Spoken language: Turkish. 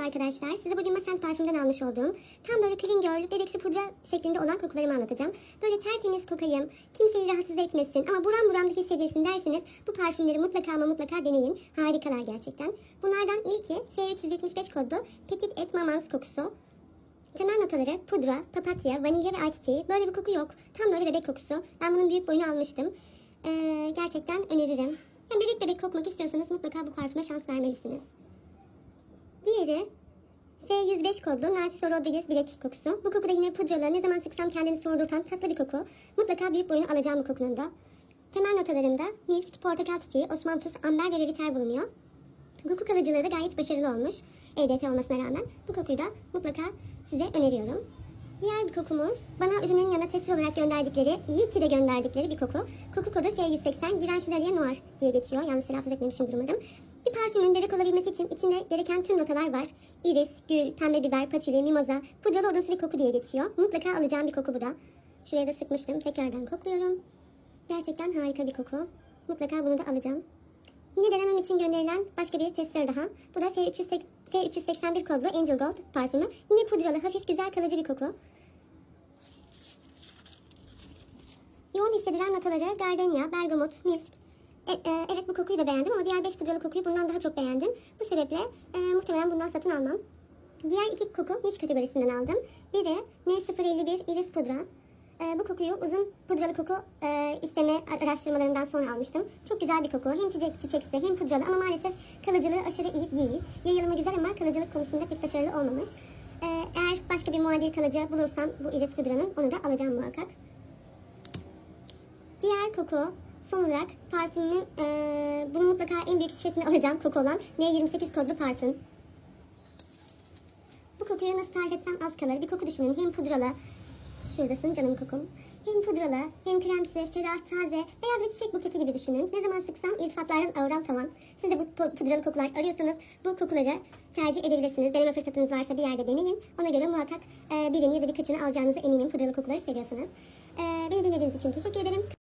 arkadaşlar. Size bugün Masent parfümden almış olduğum tam böyle clean girl, bebeksi pudra şeklinde olan kokularımı anlatacağım. Böyle tertemiz kokayım, kimseyi rahatsız etmesin ama buram buram da hissedilsin derseniz bu parfümleri mutlaka ama mutlaka deneyin. Harikalar gerçekten. Bunlardan ilki F375 kodlu Petit et Mamans kokusu. Temel notaları pudra, papatya, vanilya ve ayçiçeği. Böyle bir koku yok. Tam böyle bebek kokusu. Ben bunun büyük boyunu almıştım. Ee, gerçekten öneririm. Yani bebek bebek kokmak istiyorsanız mutlaka bu parfüme şans vermelisiniz. Diğeri F105 kodlu Narciso Rodriguez bilek kokusu. Bu koku da yine pudralı. Ne zaman sıksam kendini soğudurtan tatlı bir koku. Mutlaka büyük boyunu alacağım bu kokunun da. Temel notalarında misk, portakal çiçeği, osmanthus, amber ve veviter bulunuyor. Koku kalıcılığı da gayet başarılı olmuş. EDT olmasına rağmen. Bu kokuyu da mutlaka size öneriyorum. Diğer bir kokumuz bana ürünün yanına tesir olarak gönderdikleri, iyi ki de gönderdikleri bir koku. Koku kodu F180 Givenchy Noir diye geçiyor. Yanlış telaffuz etmemişimdir umarım. Bir parfümün bebek olabilmesi için içinde gereken tüm notalar var. Iris, gül, pembe biber, patchouli, mimoza, pudralı odunsu bir koku diye geçiyor. Mutlaka alacağım bir koku bu da. Şuraya da sıkmıştım. Tekrardan kokluyorum. Gerçekten harika bir koku. Mutlaka bunu da alacağım. Yine denemem için gönderilen başka bir tester daha. Bu da F380 F381 kodlu Angel Gold parfümü. Yine pudralı, hafif güzel kalıcı bir koku. Yoğun hissedilen notaları gardenya, bergamot, misk. E, e, evet bu kokuyu da beğendim ama diğer 5 pudralı kokuyu bundan daha çok beğendim. Bu sebeple e, muhtemelen bundan satın almam. Diğer iki koku niş kategorisinden aldım. Biri N051 Iris pudra. E, bu kokuyu uzun pudralı koku e, isteme araştırmalarından sonra almıştım. Çok güzel bir koku. Hem çiçek, çiçeksi hem pudralı ama maalesef kalıcılığı aşırı iyi değil. Yayılımı güzel ama kalıcılık konusunda pek başarılı olmamış. E, eğer başka bir muadil kalıcı bulursam bu Iris pudranın onu da alacağım muhakkak. Diğer koku son olarak parfümün eee bunu mutlaka en büyük şişesini alacağım koku olan N28 kodlu parfüm. Bu kokuyu nasıl tarif etsem az kalır. Bir koku düşünün. Hem pudralı, şuradasın canım kokum. Hem pudralı, hem kremsi, ferah, taze, beyaz bir çiçek buketi gibi düşünün. Ne zaman sıksam iltifatlardan auram tavan. Siz de bu pu- pudralı kokular arıyorsanız bu kokuları tercih edebilirsiniz. Deneme fırsatınız varsa bir yerde deneyin. Ona göre muhakkak eee birini ya da birkaçını alacağınıza eminim. Pudralı kokuları seviyorsanız. Eee beni dinlediğiniz için teşekkür ederim.